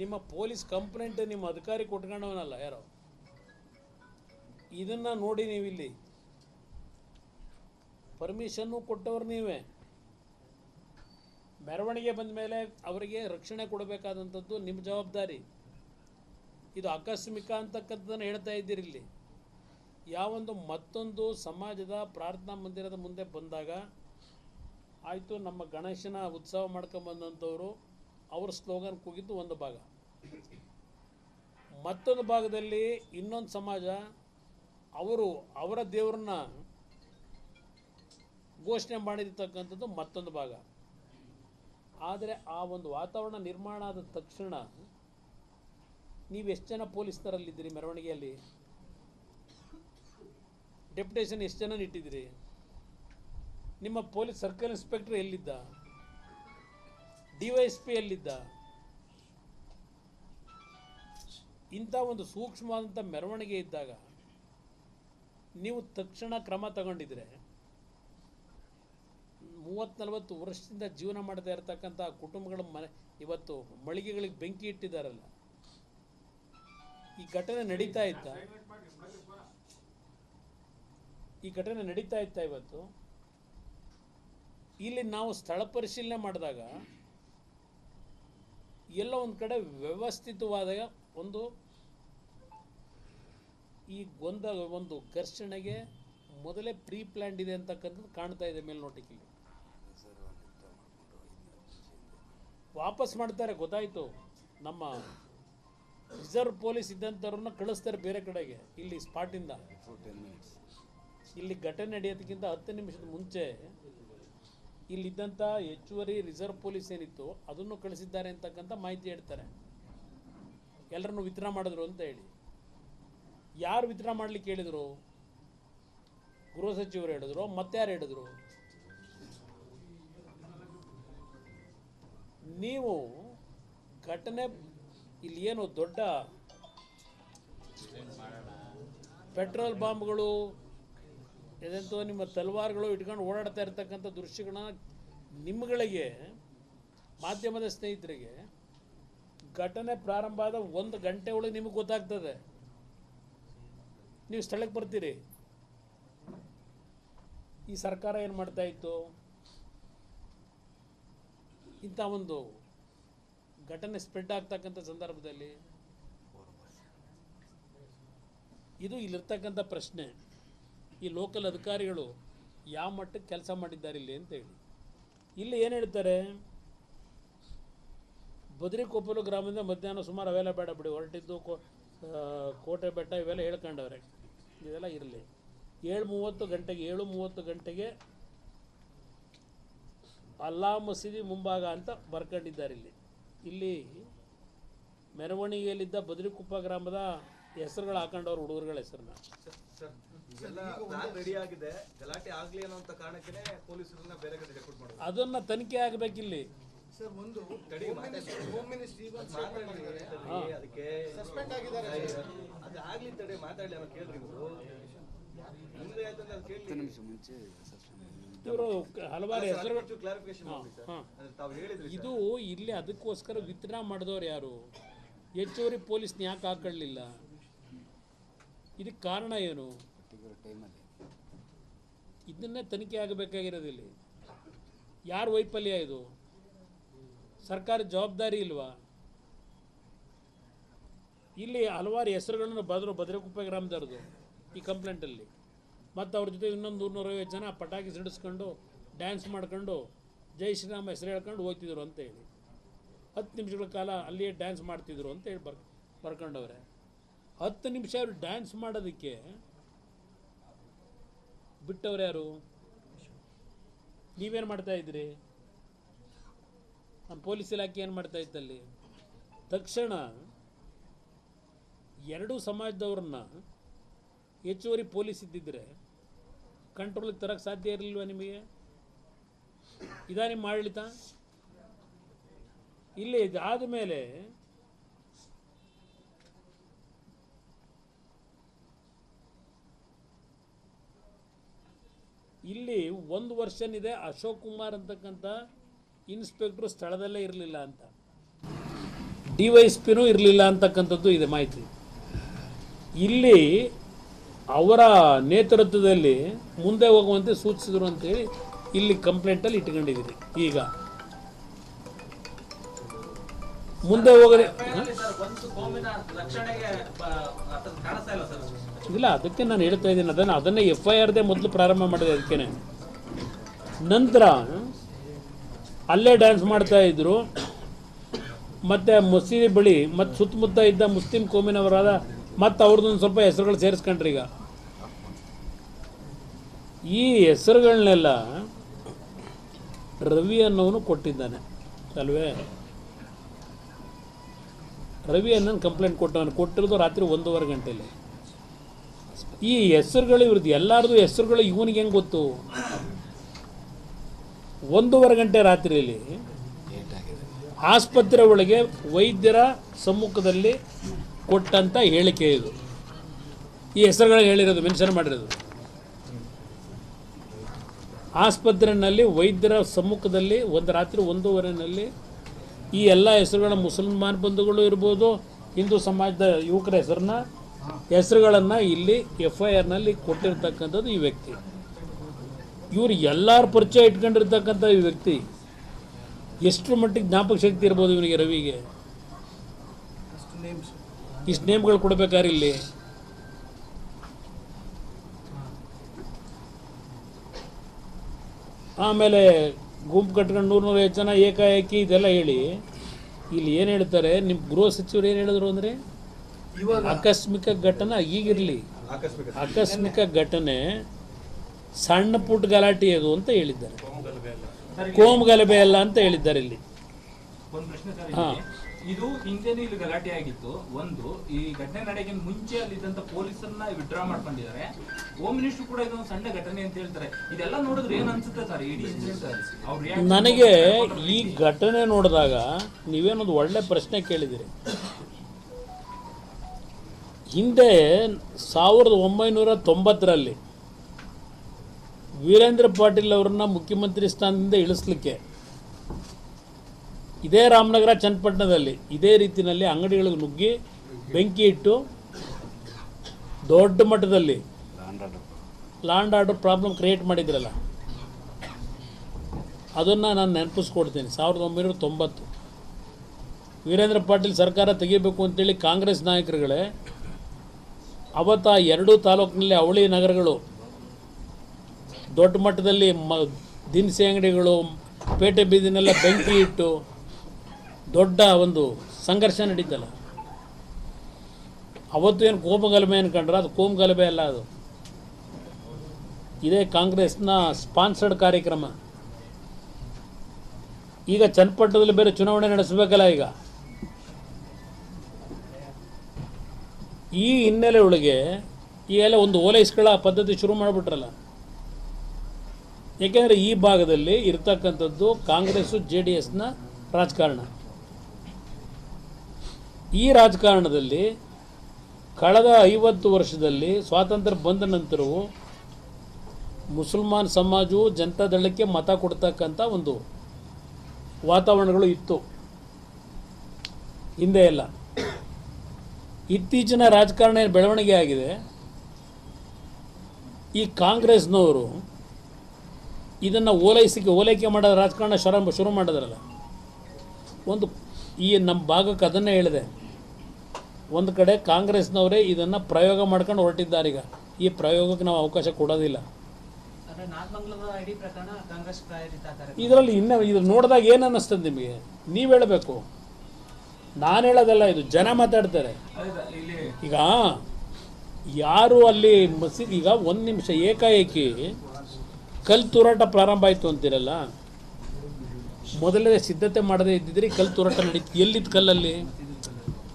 ನಿಮ್ಮ police complaint ನಿಮ್ಮ ಅಧಿಕಾರಿ ಕೊಟ್ಕೊಂಡವನಲ್ಲ ಯಾರೋ? ಇದನ್ನು ನೋಡಿ ನೀವಿಲ್ಲಿ. ಪರ್ಮಿಷನ್ನು ಕೊಟ್ಟವ್ರು ನೀವೇ. ಮೆರವಣಿಗೆ ಬಂದ ಮೇಲೆ ಅವರಿಗೆ ರಕ್ಷಣೆ ಕೊಡಬೇಕಾದಂಥದ್ದು ನಿಮ್ಮ ಜವಾಬ್ದಾರಿ. ಇದು ಆಕಸ್ಮಿಕ ಅಂತಕ್ಕಂಥದ್ದನ್ನು ಹೇಳ್ತಾ ಇದ್ದೀರಿ ಇಲ್ಲಿ. ಯಾವೊಂದು ಮತ್ತೊಂದು ಸಮಾಜದ ಪ್ರಾರ್ಥನಾ ಮಂದಿರದ ಮುಂದೆ ಬಂದಾಗ ಆಯಿತು ನಮ್ಮ ಗಣೇಶನ ಉತ್ಸವ ಮಾಡ್ಕೊಂಬಂದಂಥವ್ರು ಅವ್ರ ಸ್ಲೋಗನ್ ಕೂಗಿದ್ದು ಒಂದು ಭಾಗ. ಮತ್ತೊಂದು ಭಾಗದಲ್ಲಿ ಇನ್ನೊಂದು ಸಮಾಜ, ಅವರು ಅವರ ದೇವರನ್ನ ಘೋಷಣೆ ಮಾಡಿರ್ತಕ್ಕಂಥದ್ದು ಮತ್ತೊಂದು ಭಾಗ. ಆದರೆ ಆ ಒಂದು ವಾತಾವರಣ ನಿರ್ಮಾಣ ಆದ ತಕ್ಷಣ ನೀವು ಎಷ್ಟು ಜನ ಪೊಲೀಸ್ನರಲ್ಲಿದ್ದೀರಿ ಮೆರವಣಿಗೆಯಲ್ಲಿ? ಡೆಪ್ಯುಟೇಷನ್ ಎಷ್ಟು ಜನ ಇಟ್ಟಿದ್ದೀರಿ ನಿಮ್ಮ ಪೊಲೀಸ್ ಸರ್ಕಲ್ ಇನ್ಸ್ಪೆಕ್ಟರ್ ಎಲ್ಲಿದ್ದ? ಡಿ ವೈ ಎಸ್ ಇಂಥ ಒಂದು ಸೂಕ್ಷ್ಮವಾದಂಥ ಮೆರವಣಿಗೆ ಇದ್ದಾಗ ನೀವು ತಕ್ಷಣ ಕ್ರಮ ತಗೊಂಡಿದ್ರೆ ಮೂವತ್ತು ನಲವತ್ತು ವರ್ಷದಿಂದ ಜೀವನ ಮಾಡ್ತಾ ಇರತಕ್ಕಂಥ ಕುಟುಂಬಗಳ ಮನೆ, ಇವತ್ತು ಮಳಿಗೆಗಳಿಗೆ ಬೆಂಕಿ ಇಟ್ಟಿದ್ದಾರಲ್ಲ. ಈ ಘಟನೆ ನಡೀತಾ ಇತ್ತಾ? ಈ ಘಟನೆ ನಡೀತಾ ಇತ್ತಾ ಇವತ್ತು? ಇಲ್ಲಿ ನಾವು ಸ್ಥಳ ಪರಿಶೀಲನೆ ಮಾಡಿದಾಗ ಎಲ್ಲ ಒಂದು ಕಡೆ ವ್ಯವಸ್ಥಿತವಾದ ಒಂದು ಈ ಗೊಂದಲ ಒಂದು ಘರ್ಷಣೆಗೆ ಮೊದಲೇ ಪ್ರೀ ಪ್ಲ್ಯಾಂಡ್ ಇದೆ ಅಂತಕ್ಕಂಥದ್ದು ಕಾಣ್ತಾ ಇದೆ ಮೇಲ್ನೋಟಕ್ಕೆ ವಾಪಸ್ ಮಾಡ್ತಾರೆ, ಗೊತ್ತಾಯಿತು. ನಮ್ಮ ರಿಸರ್ವ್ ಪೊಲೀಸ್ ಇದ್ದಂಥವ್ರನ್ನ ಕಳಿಸ್ತಾರೆ ಬೇರೆ ಕಡೆಗೆ, ಇಲ್ಲಿ ಸ್ಪಾಟಿಂದ ಇಲ್ಲಿ ಘಟನೆ ನಡೆಯೋದಕ್ಕಿಂತ ಹತ್ತು ನಿಮಿಷದ ಮುಂಚೆ ಇಲ್ಲಿದ್ದಂಥ ಹೆಚ್ಚುವರಿ ರಿಸರ್ವ್ ಪೊಲೀಸ್ ಏನಿತ್ತು, ಅದನ್ನು ಕಳಿಸಿದ್ದಾರೆ ಅಂತಕ್ಕಂಥ ಮಾಹಿತಿ ಹೇಳ್ತಾರೆ. ಎಲ್ಲರನ್ನು ವಿತರಣೆ ಮಾಡಿದ್ರು ಅಂತ ಹೇಳಿ. ಯಾರು ವಿತರಣೆ ಮಾಡಲಿಕ್ಕೆ ಹೇಳಿದರು? ಗೃಹ ಸಚಿವರು ಹೇಳಿದ್ರು ಮತ್ತಾರು ಹೇಳಿದ್ರು? ನೀವು ಘಟನೆ ಇಲ್ಲಿ ಏನು ದೊಡ್ಡ ಪೆಟ್ರೋಲ್ ಬಾಂಬ್ಗಳು ಇದೆಂತೋ ನಿಮ್ಮ ತಲವಾರುಗಳು ಇಟ್ಕೊಂಡು ಓಡಾಡ್ತಾ ಇರ್ತಕ್ಕಂಥ ದೃಶ್ಯಗಳನ್ನ ನಿಮ್ಮಗಳಿಗೆ ಮಾಧ್ಯಮದ ಸ್ನೇಹಿತರಿಗೆ, ಘಟನೆ ಪ್ರಾರಂಭ ಆದ ಒಂದು ಗಂಟೆ ಒಳಗೆ ನಿಮಗೆ ಗೊತ್ತಾಗ್ತದೆ. ನೀವು ಸ್ಥಳಕ್ಕೆ ಬರ್ತೀರಿ. ಈ ಸರ್ಕಾರ ಏನು ಮಾಡ್ತಾ ಇತ್ತು? ಇಂಥ ಒಂದು ಘಟನೆ ಸ್ಪ್ರೆಡ್ ಆಗ್ತಕ್ಕಂಥ ಸಂದರ್ಭದಲ್ಲಿ, ಇದು ಇಲ್ಲಿರ್ತಕ್ಕಂಥ ಪ್ರಶ್ನೆ. ಈ ಲೋಕಲ್ ಅಧಿಕಾರಿಗಳು ಯಾವ ಮಟ್ಟಕ್ಕೆ ಕೆಲಸ ಮಾಡಿದ್ದಾರೆ ಇಲ್ಲಿ ಅಂತ ಹೇಳಿ. ಇಲ್ಲಿ ಏನು ಹೇಳ್ತಾರೆ? ಬದ್ರಿಕೊಪ್ಪಲು ಗ್ರಾಮದಿಂದ ಮಧ್ಯಾಹ್ನ ಸುಮಾರು ಅವೆಲ್ಲ ಬೇಡ ಬಿಡಿ, ಹೊರಟಿದ್ದು ಕೋ ಕೋಟೆ ಬೆಟ್ಟ ಇವೆಲ್ಲ ಹೇಳ್ಕೊಂಡವ್ರೆ. ಇದೆಲ್ಲ ಇರಲಿ. ಏಳು ಮೂವತ್ತು ಗಂಟೆಗೆ ಏಳು ಮೂವತ್ತು ಗಂಟೆಗೆ ಅಲ್ಲಾ ಮಸೀದಿ ಮುಂಭಾಗ ಅಂತ ಬರ್ಕೊಂಡಿದ್ದಾರೆ ಇಲ್ಲಿ. ಇಲ್ಲಿ ಮೆರವಣಿಗೆಯಲ್ಲಿದ್ದ ಬದ್ರಿಕೊಪ್ಪ ಗ್ರಾಮದ ಹೆಸರುಗಳು ಹಾಕೊಂಡವ್ರು ಹುಡುಗರುಗಳ ಹೆಸರನ್ನ. ಎಲ್ಲ ಪ್ಲಾನ್ ರೆಡಿ ಆಗಿದೆ. ಗಲಾಟೆ ಆಗ್ಲಿ ಅನ್ನೋ ಕಾರಣಕ್ಕೆ ಪೊಲೀಸರನ್ನ ಬೇರೆ ಕಡೆ ಮಾಡೋದು. ಅದನ್ನ ತನಿಖೆ ಆಗ್ಬೇಕಿಲ್ಲಿ. ಸರ್ ಒಂದು. ಅದಕ್ಕೆ ಸಸ್ಪೆಂಡ್ ಆಗಿದ್ದಾರೆ. ಅದು ಆಗ್ಲಿ ತಡೆ ಮಾತಾಡ್ಲಿ ಅದು ಕೇಳಿ ಇವರು ಹಲವಾರು ಹೆಸರು ಕ್ಲಾರಿಫಿಕೇಶನ್ ಮಾಡಿ ಸರ್. ಹಾಂ. ತಾವು ಹೇಳಿದ್ರಿ ಇದು ಇಲ್ಲಿ ಅದಕ್ಕೋಸ್ಕರ ವಿತ್ಡ್ರಾ ಮಾಡಿದವ್ರು ಯಾರು? ಹೆಚ್ಚುವರಿ ಪೊಲೀಸ್ನ ಯಾಕೆ ಹಾಕೊಳ್ಳಿಲ್ಲ. ಇದಕ್ಕೆ ಕಾರಣ ಏನು? ಇದನ್ನೇ ತನಿಖೆ ಆಗಬೇಕಾಗಿರೋದು ಇಲ್ಲಿ ಯಾರ ವೈಫಲ್ಯ ಇದು? ಸರ್ಕಾರ ಜವಾಬ್ದಾರಿ ಇಲ್ವಾ? ಇಲ್ಲಿ ಹಲವಾರು ಹೆಸರುಗಳನ್ನು ಬದರು ಭದ್ರಕುಪ್ಪೆ ಗ್ರಾಮದವ್ರದ್ದು ಈ ಕಂಪ್ಲೇಂಟಲ್ಲಿ. ಮತ್ತು ಅವ್ರ ಜೊತೆ ಇನ್ನೊಂದು ನೂರೈವತ್ತು ಜನ ಪಟಾಕಿ ಸಿಡಿಸ್ಕೊಂಡು ಡ್ಯಾನ್ಸ್ ಮಾಡ್ಕೊಂಡು ಜೈ ಶ್ರೀರಾಮ ಹೆಸರು ಹೇಳ್ಕೊಂಡು ಹೋಗ್ತಿದ್ರು ಅಂತ ಹೇಳಿ. ಹತ್ತು ನಿಮಿಷಗಳ ಕಾಲ ಅಲ್ಲಿಯೇ ಡ್ಯಾನ್ಸ್ ಮಾಡ್ತಿದ್ರು ಅಂತ ಹೇಳಿ ಬರ್ ಬರ್ಕೊಂಡವ್ರೆ. ಹತ್ತು ನಿಮಿಷ ಅವರು ಡ್ಯಾನ್ಸ್ ಮಾಡೋದಕ್ಕೆ ಬಿಟ್ಟವ್ರು ಯಾರು? ನೀವೇನು ಮಾಡ್ತಾ ಇದ್ರಿ ನಮ್ಮ ಪೊಲೀಸ್ ಇಲಾಖೆ ಏನು ಮಾಡ್ತಾ ಇತ್ತಲ್ಲಿ ತಕ್ಷಣ ಎರಡೂ ಸಮಾಜದವ್ರನ್ನ ಹೆಚ್ಚುವರಿ ಪೊಲೀಸ್ ಇದ್ದಿದ್ರೆ ಕಂಟ್ರೋಲ್ಗೆ ತರಕ್ಕೆ ಸಾಧ್ಯ ಇರಲಿಲ್ವ ನಿಮಗೆ? ಇದಾ ನಿಮ್ಮ ಆಡಳಿತ? ಇಲ್ಲಿ ಇದಾದ ಮೇಲೆ ಇಲ್ಲಿ ಒಂದು ಇದೆ ಅಶೋಕ್ ಕುಮಾರ್ ಅಂತಕ್ಕಂಥ ಇನ್ಸ್ಪೆಕ್ಟ್ರು ಸ್ಥಳದಲ್ಲೇ ಇರಲಿಲ್ಲ ಅಂತ. ಡಿ ವೈ ಎಸ್ ಪಿನೂ ಇರಲಿಲ್ಲ ಅಂತಕ್ಕಂಥದ್ದು ಇದೆ ಮಾಹಿತಿ. ಇಲ್ಲಿ ಅವರ ನೇತೃತ್ವದಲ್ಲಿ ಮುಂದೆ ಹೋಗುವಂತೆ ಸೂಚಿಸಿದ್ರು ಅಂತೇಳಿ ಇಲ್ಲಿ ಕಂಪ್ಲೇಂಟಲ್ಲಿ ಇಟ್ಕೊಂಡಿದ್ದೀನಿ ಈಗ ಮುಂದೆ ಹೋಗದೆ ಇಲ್ಲ, ಅದಕ್ಕೆ ನಾನು ಹೇಳ್ತಾ ಇದ್ದೀನಿ, ಅದನ್ನು ಅದನ್ನೇ ಎಫ್ ಐ ಆರ್ದೇ ಮೊದಲು ಪ್ರಾರಂಭ ಮಾಡಿದೆ ಅದಕ್ಕೆ ನಂತರ, ಅಲ್ಲೇ ಡ್ಯಾನ್ಸ್ ಮಾಡ್ತಾ ಇದ್ದರು ಮತ್ತು ಮಸೀದಿ ಬಳಿ, ಮತ್ತು ಸುತ್ತಮುತ್ತ ಇದ್ದ ಮುಸ್ಲಿಂ ಕೋಮಿನವರಾದ, ಮತ್ತು ಅವ್ರದ್ದೊಂದು ಸ್ವಲ್ಪ ಹೆಸರುಗಳು ಸೇರಿಸ್ಕೊಂಡ್ರಿ ಈಗ. ಈ ಹೆಸರುಗಳನ್ನೆಲ್ಲ ರವಿ ಅನ್ನೋನು ಕೊಟ್ಟಿದ್ದಾನೆ, ಅಲ್ವೇ? ರವಿ ಅನ್ನೋನು ಕಂಪ್ಲೇಂಟ್ ಕೊಟ್ಟವನು, ಕೊಟ್ಟಿರೋದು ರಾತ್ರಿ ಒಂದೂವರೆ ಗಂಟೆಯಲ್ಲಿ ಈ ಹೆಸರುಗಳು ಇವ್ರದ್ದು ಎಲ್ಲರದು ಹೆಸರುಗಳು ಇವನಿಗೆ ಹೆಂಗೆ ಗೊತ್ತು? ಒಂದೂವರೆ ಗಂಟೆ ರಾತ್ರಿಯಲ್ಲಿ ಆಸ್ಪತ್ರೆ ಒಳಗೆ ವೈದ್ಯರ ಸಮ್ಮುಖದಲ್ಲಿ ಕೊಟ್ಟಂಥ ಹೇಳಿಕೆ ಇದು. ಈ ಹೆಸರುಗಳಿಗೆ ಹೇಳಿರೋದು, ಮೆನ್ಷನ್ ಮಾಡಿರೋದು. ಆಸ್ಪತ್ರೆಯಲ್ಲಿ ವೈದ್ಯರ ಸಮ್ಮುಖದಲ್ಲಿ ಒಂದು ರಾತ್ರಿ ಒಂದೂವರೆನಲ್ಲಿ ಈ ಎಲ್ಲ ಹೆಸರುಗಳ ಮುಸಲ್ಮಾನ್ ಬಂಧುಗಳು ಇರ್ಬೋದು, ಹಿಂದೂ ಸಮಾಜದ ಯುವಕರ ಹೆಸರನ್ನ ಹೆಸರುಗಳನ್ನು ಇಲ್ಲಿ ಎಫ್ ಐ ಆರ್ನಲ್ಲಿ ಕೊಟ್ಟಿರ್ತಕ್ಕಂಥದ್ದು ಈ ವ್ಯಕ್ತಿ. ಇವರು ಎಲ್ಲರ ಪರಿಚಯ ಇಟ್ಕೊಂಡಿರ್ತಕ್ಕಂಥ ಈ ವ್ಯಕ್ತಿ. ಎಷ್ಟು ಮಟ್ಟಿಗೆ ಜ್ಞಾಪಕ ಶಕ್ತಿ ಇರ್ಬೋದು ಇವನಿಗೆ ರವಿಗೆ? ಇಷ್ಟು ನೇಮ್ಗಳು ಕೊಡ್ಬೇಕಾದ್ರೆ ಇಲ್ಲಿ? ಆಮೇಲೆ ಗುಂಪು ಕಟ್ಕೊಂಡು ನೂರು ನೂರೈದು ಜನ ಏಕಾಏಕಿ ಇದೆಲ್ಲ ಹೇಳಿ, ಇಲ್ಲಿ ಏನು ಹೇಳ್ತಾರೆ ನಿಮ್ಮ ಗೃಹ ಸಚಿವರು ಏನು ಹೇಳಿದ್ರು ಅಂದರೆ? ಆಕಸ್ಮಿಕ ಘಟನೆ ಈಗಿರಲಿ. ಆಕಸ್ಮಿಕ ಘಟನೆ. ಸಣ್ಣ ಪುಟ್ಟ ಗಲಾಟೆ ಅದು ಅಂತ ಹೇಳಿದ್ದಾರೆ. ಕೋಮ್ ಗಲಭೆ ಅಲ್ಲ ಅಂತ ಹೇಳಿದ್ದಾರೆ ಇಲ್ಲಿ. ಒಂದು ಪ್ರಶ್ನೆ ಸರ್ ಹಾ. ಇದು ಹಿಂದೆನೂ ಇಲ್ಲಿ ಗಲಾಟೆ ಆಗಿತ್ತು. ಒಂದು ಈ ಘಟನೆ ನಡೆಗೆ ಮುಂಚೆ ಅಲ್ಲಿದ್ದಂತ ಪೊಲೀಸರನ್ನ ವಿಡ್ರಾ ಮಾಡ್ಕೊಂಡಿದ್ದಾರೆ. ಹೋಮ್ ಮಿನಿಸ್ಟರ್ ಕೂಡ ಇದೊಂದು ಸಣ್ಣ ಘಟನೆ ಅಂತ ಹೇಳ್ತಾರೆ. ಇದೆಲ್ಲ ನೋಡಿದ್ರೆ ಏನ್ ಅನ್ಸುತ್ತೆ ಸರ್? ಇಡೀ ನನಗೆ ಈ ಘಟನೆ ನೋಡಿದಾಗ ನೀವೇನೊಂದು ಒಳ್ಳೆ ಪ್ರಶ್ನೆ ಕೇಳಿದಿರಿ. ಹಿಂದೆ ಸಾವಿರದ ಒಂಬೈನೂರ ತೊಂಬತ್ತರಲ್ಲಿ ವೀರೇಂದ್ರ ಪಾಟೀಲ್ ಅವರನ್ನ ಮುಖ್ಯಮಂತ್ರಿ ಸ್ಥಾನದಿಂದ ಇಳಿಸ್ಲಿಕ್ಕೆ, ಇದೇ ರಾಮನಗರ ಚನ್ನಪಟ್ಟಣದಲ್ಲಿ ಇದೇ ರೀತಿಯಲ್ಲಿ ಅಂಗಡಿಗಳಿಗೆ ನುಗ್ಗಿ ಬೆಂಕಿ ಇಟ್ಟು ದೊಡ್ಡ ಮಟ್ಟದಲ್ಲಿ ಲ್ಯಾಂಡ್ ಆರ್ಡರ್ ಪ್ರಾಬ್ಲಮ್ ಕ್ರಿಯೇಟ್ ಮಾಡಿದ್ರಲ್ಲ, ಅದನ್ನು ನಾನು ನೆನಪಿಸ್ಕೊಡ್ತೀನಿ. ಸಾವಿರದ ಒಂಬೈನೂರ ತೊಂಬತ್ತು. ವೀರೇಂದ್ರ ಪಾಟೀಲ್ ಸರ್ಕಾರ ತೆಗಿಬೇಕು ಅಂತೇಳಿ ಕಾಂಗ್ರೆಸ್ ನಾಯಕರುಗಳೇ ಅವತ್ತು ಎರಡೂ ತಾಲೂಕಿನಲ್ಲಿ ಅವಳಿ ನಗರಗಳು, ದೊಡ್ಡ ಮಟ್ಟದಲ್ಲಿ ಮ, ದಿನಸಿ ಅಂಗಡಿಗಳು, ಪೇಟೆ ಬೀದಿನೆಲ್ಲ ಬೆಂಕಿ ಇಟ್ಟು ದೊಡ್ಡ ಒಂದು ಸಂಘರ್ಷ ನಡೀತಲ್ಲ. ಅವತ್ತು ಏನು ಕೋಮಗಲಭೆ ಅನ್ಕೊಂಡ್ರೆ ಅದು ಕೋಮಗಲಭೆ ಅಲ್ಲ ಅದು. ಇದೇ ಕಾಂಗ್ರೆಸ್ನ ಸ್ಪಾನ್ಸರ್ಡ್ ಕಾರ್ಯಕ್ರಮ. ಈಗ ಚನ್ನಪಟ್ಟಣದಲ್ಲಿ ಬೇರೆ ಚುನಾವಣೆ ನಡೆಸಬೇಕಲ್ಲ ಈಗ. ಈ ಹಿನ್ನೆಲೆ ಒಳಗೆ ಈ ಎಲ್ಲ ಒಂದು ಓಲೈಸ್ಕೊಳ್ಳೋ ಪದ್ಧತಿ ಶುರು ಮಾಡಿಬಿಟ್ರಲ್ಲ. ಏಕೆಂದರೆ ಈ ಭಾಗದಲ್ಲಿ ಇರ್ತಕ್ಕಂಥದ್ದು ಕಾಂಗ್ರೆಸ್ಸು ಜೆ ಡಿ ಎಸ್ನ ರಾಜಕಾರಣ. ಈ ರಾಜಕಾರಣದಲ್ಲಿ ಕಳೆದ ಐವತ್ತು ವರ್ಷದಲ್ಲಿ ಸ್ವಾತಂತ್ರ್ಯ ಬಂದ ನಂತರವೂ ಮುಸಲ್ಮಾನ್ ಸಮಾಜವು ಜನತಾ ದಳಕ್ಕೆ ಮತ ಕೊಡ್ತಕ್ಕಂಥ ಒಂದು ವಾತಾವರಣಗಳು ಇತ್ತು. ಹಿಂದೆ ಎಲ್ಲ. ಇತ್ತೀಚಿನ ರಾಜಕಾರಣ ಏನು ಬೆಳವಣಿಗೆ ಆಗಿದೆ. ಈ ಕಾಂಗ್ರೆಸ್ನವರು ಇದನ್ನು ಓಲೈಸಿಕೆ ಓಲೈಕೆ ಮಾಡೋ ರಾಜಕಾರಣ ಶುರು ಶುರು ಮಾಡಿದ್ರಲ್ಲ. ಒಂದು ಈ ನಮ್ಮ ಭಾಗಕ್ಕೆ ಅದನ್ನೇ ಹೇಳಿದೆ. ಒಂದು ಕಡೆ ಕಾಂಗ್ರೆಸ್ನವರೇ ಇದನ್ನು ಪ್ರಯೋಗ ಮಾಡ್ಕೊಂಡು ಹೊರಟಿದ್ದಾರೆ ಈಗ. ಈ ಪ್ರಯೋಗಕ್ಕೆ ನಾವು ಅವಕಾಶ ಕೊಡೋದಿಲ್ಲ. ಇದರಲ್ಲಿ ಇನ್ನು ಇದು ನೋಡಿದಾಗ ಏನು ಅನ್ನಿಸ್ತದೆ ನಿಮಗೆ? ನೀವು ಹೇಳಬೇಕು. ನಾನು ಹೇಳೋದಲ್ಲ, ಇದು ಜನ ಮಾತಾಡ್ತಾರೆ. ಈಗ ಯಾರು ಅಲ್ಲಿ ಮಸೀದಿ, ಈಗ ಒಂದು ನಿಮಿಷ ಏಕಾಏಕಿ ಕಲ್ ತೂರಾಟ ಪ್ರಾರಂಭ ಆಯಿತು ಅಂತೀರಲ್ಲ ಮೊದಲೇ ಸಿದ್ಧತೆ ಮಾಡದೇ ಇದ್ದಿದ್ರೆ ಕಲ್ ತೂರಾಟ ನಡೀತು ಎಲ್ಲಿತ್ತು ಕಲ್ಲಲ್ಲಿ?